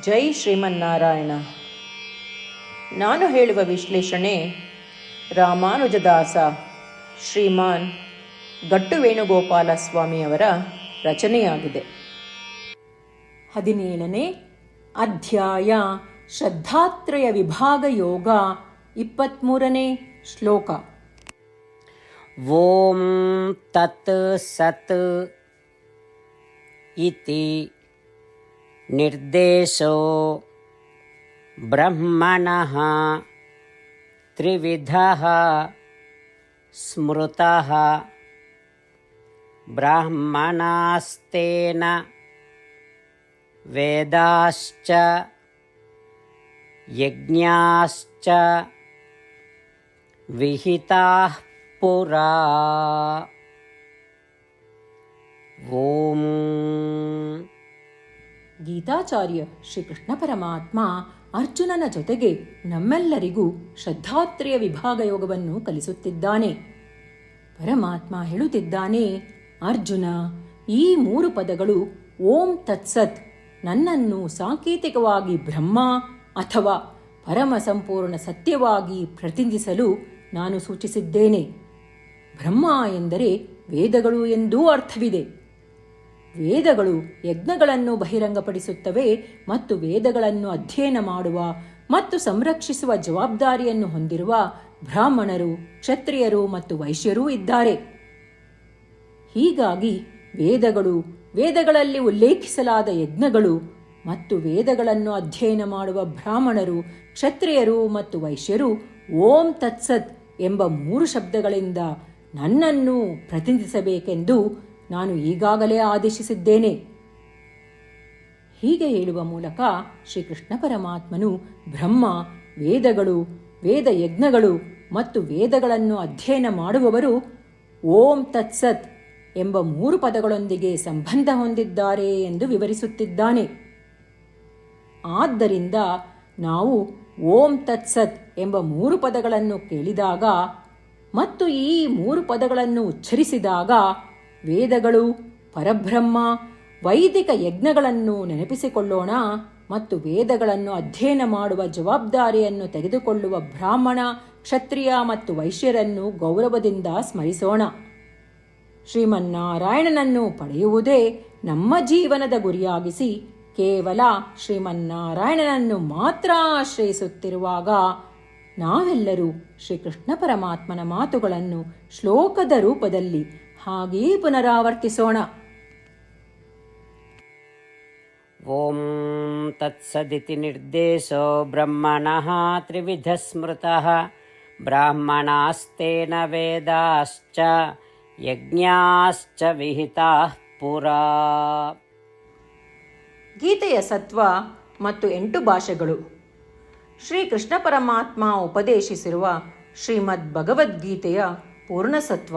ಜೈ ಶ್ರೀಮನ್ನಾರಾಯಣ. ನಾನು ಹೇಳುವ ವಿಶ್ಲೇಷಣೆ ರಾಮಾನುಜದಾಸ ಶ್ರೀಮಾನ್ ಗಟ್ಟು ವೇಣುಗೋಪಾಲ ಸ್ವಾಮಿಯವರ ರಚನೆಯಾಗಿದೆ. ಹದಿನೇಳನೇ ಅಧ್ಯಾಯ ಶ್ರದ್ಧಾತ್ರಯ ವಿಭಾಗ ಯೋಗ ಇಪ್ಪತ್ತ್ಮೂರನೇ ಶ್ಲೋಕ. ಓಂ ತತ್ ಸತ್ ಇತಿ निर्देशो ब्रह्मणः त्रिविधः स्मृतः ब्राह्मणास्तेन वेदाश्च यज्ञाश्च विहिताः पुरा। ॐ ಗೀತಾಚಾರ್ಯ ಶ್ರೀಕೃಷ್ಣ ಪರಮಾತ್ಮ ಅರ್ಜುನನ ಜೊತೆಗೆ ನಮ್ಮೆಲ್ಲರಿಗೂ ಶ್ರದ್ಧಾತ್ರೆಯ ವಿಭಾಗ ಯೋಗವನ್ನು ಕಲಿಸುತ್ತಿದ್ದಾನೆ. ಪರಮಾತ್ಮ ಹೇಳುತ್ತಿದ್ದಾನೆ, ಅರ್ಜುನ, ಈ ಮೂರು ಪದಗಳು ಓಂ ತತ್ಸತ್ ನನ್ನನ್ನು ಸಾಂಕೇತಿಕವಾಗಿ ಬ್ರಹ್ಮ ಅಥವಾ ಪರಮ ಸಂಪೂರ್ಣ ಸತ್ಯವಾಗಿ ಪ್ರತಿನಿಧಿಸಲು ನಾನು ಸೂಚಿಸಿದ್ದೇನೆ. ಬ್ರಹ್ಮ ಎಂದರೆ ವೇದಗಳು ಎಂದೂ ಅರ್ಥವಿದೆ. ವೇದಗಳು ಯಜ್ಞಗಳನ್ನು ಬಹಿರಂಗಪಡಿಸುತ್ತವೆ ಮತ್ತು ವೇದಗಳನ್ನು ಅಧ್ಯಯನ ಮಾಡುವ ಮತ್ತು ಸಂರಕ್ಷಿಸುವ ಜವಾಬ್ದಾರಿಯನ್ನು ಹೊಂದಿರುವ ಬ್ರಾಹ್ಮಣರು, ಕ್ಷತ್ರಿಯರು ಮತ್ತು ವೈಶ್ಯರೂ ಇದ್ದಾರೆ. ಹೀಗಾಗಿ ವೇದಗಳು, ವೇದಗಳಲ್ಲಿ ಉಲ್ಲೇಖಿಸಲಾದ ಯಜ್ಞಗಳು ಮತ್ತು ವೇದಗಳನ್ನು ಅಧ್ಯಯನ ಮಾಡುವ ಬ್ರಾಹ್ಮಣರು, ಕ್ಷತ್ರಿಯರು ಮತ್ತು ವೈಶ್ಯರು ಓಂ ತತ್ಸತ್ ಎಂಬ ಮೂರು ಶಬ್ದಗಳಿಂದ ನನ್ನನ್ನು ಪ್ರತಿನಿಧಿಸಬೇಕೆಂದು ನಾನು ಈಗಾಗಲೇ ಆದೇಶಿಸಿದ್ದೇನೆ. ಹೀಗೆ ಹೇಳುವ ಮೂಲಕ ಶ್ರೀಕೃಷ್ಣ ಪರಮಾತ್ಮನು ಬ್ರಹ್ಮ, ವೇದಗಳು ವೇದ ಯಜ್ಞಗಳು ಮತ್ತು ವೇದಗಳನ್ನು ಅಧ್ಯಯನ ಮಾಡುವವರು ಓಂ ತತ್ಸತ್ ಎಂಬ ಮೂರು ಪದಗಳೊಂದಿಗೆ ಸಂಬಂಧ ಹೊಂದಿದ್ದಾರೆ ಎಂದು ವಿವರಿಸುತ್ತಿದ್ದಾನೆ. ಆದ್ದರಿಂದ ನಾವು ಓಂ ತತ್ಸತ್ ಎಂಬ ಮೂರು ಪದಗಳನ್ನು ಕೇಳಿದಾಗ ಮತ್ತು ಈ ಮೂರು ಪದಗಳನ್ನು ಉಚ್ಚರಿಸಿದಾಗ ವೇದಗಳು, ಪರಬ್ರಹ್ಮ, ವೈದಿಕ ಯಜ್ಞಗಳನ್ನು ನೆನಪಿಸಿಕೊಳ್ಳೋಣ ಮತ್ತು ವೇದಗಳನ್ನು ಅಧ್ಯಯನ ಮಾಡುವ ಜವಾಬ್ದಾರಿಯನ್ನು ತೆಗೆದುಕೊಳ್ಳುವ ಬ್ರಾಹ್ಮಣ, ಕ್ಷತ್ರಿಯ ಮತ್ತು ವೈಶ್ಯರನ್ನು ಗೌರವದಿಂದ ಸ್ಮರಿಸೋಣ. ಶ್ರೀಮನ್ನಾರಾಯಣನನ್ನು ಪಡೆಯುವುದೇ ನಮ್ಮ ಜೀವನದ ಗುರಿಯಾಗಿಸಿ ಕೇವಲ ಶ್ರೀಮನ್ನಾರಾಯಣನನ್ನು ಮಾತ್ರ ಆಶ್ರಯಿಸುತ್ತಿರುವಾಗ ನಾವೆಲ್ಲರೂ ಶ್ರೀಕೃಷ್ಣ ಪರಮಾತ್ಮನ ಮಾತುಗಳನ್ನು ಶ್ಲೋಕದ ರೂಪದಲ್ಲಿ ಹಾಗೇ ಪುನರಾವರ್ತಿಸೋಣ. ಓಂ ತತ್ಸದಿತಿ ನಿರ್ದೇಶೋ ಬ್ರಹ್ಮಣಃ ತ್ರಿವಿಧ ಸ್ಮೃತಃ. ಬ್ರಾಹ್ಮಣಾಸ್ತೇನ ವೇದಾಶ್ಚ ಯಜ್ಞಾಶ್ಚ ವಿಹಿತಾ ಪುರಾ. ಗೀತೆಯ ಸತ್ವ ಮತ್ತು ಎಂಟು ಭಾಷೆಗಳು. ಶ್ರೀಕೃಷ್ಣ ಪರಮಾತ್ಮ ಉಪದೇಶಿಸಿರುವ ಶ್ರೀಮದ್ ಭಗವದ್ಗೀತೆಯ ಪೂರ್ಣಸತ್ವ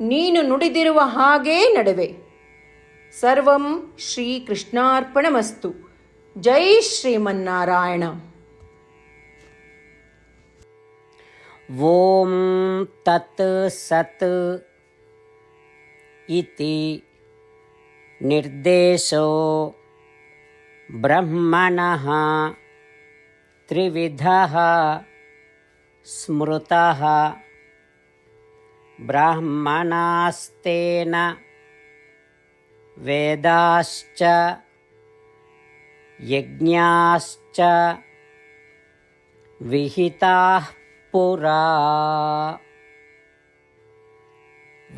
ನೀನು ನುಡಿದಿರುವ ಹಾಗೇ ನಡುವೆ ಸರ್ವಂ ಶ್ರೀಕೃಷ್ಣಾರ್ಪಣಮಸ್ತು ಜೈ ಶ್ರೀಮನ್ನಾರಾಯಣ ॐ तत् सत् इति निर्देशो ब्रह्मणः त्रिविधः स्मृतः ब्राह्मणास्तेन वेदाश्च यज्ञाश्च विहिताः पुरा।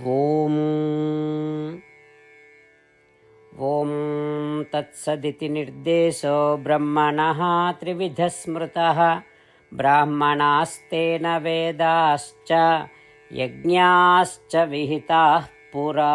ॐ ॐ तत्सदिति निर्देशो ब्रह्मणः त्रिविधस्मृतः। ब्राह्मणास्तेन वेदाश्च यज्ञाश्च विहिताः पुरा।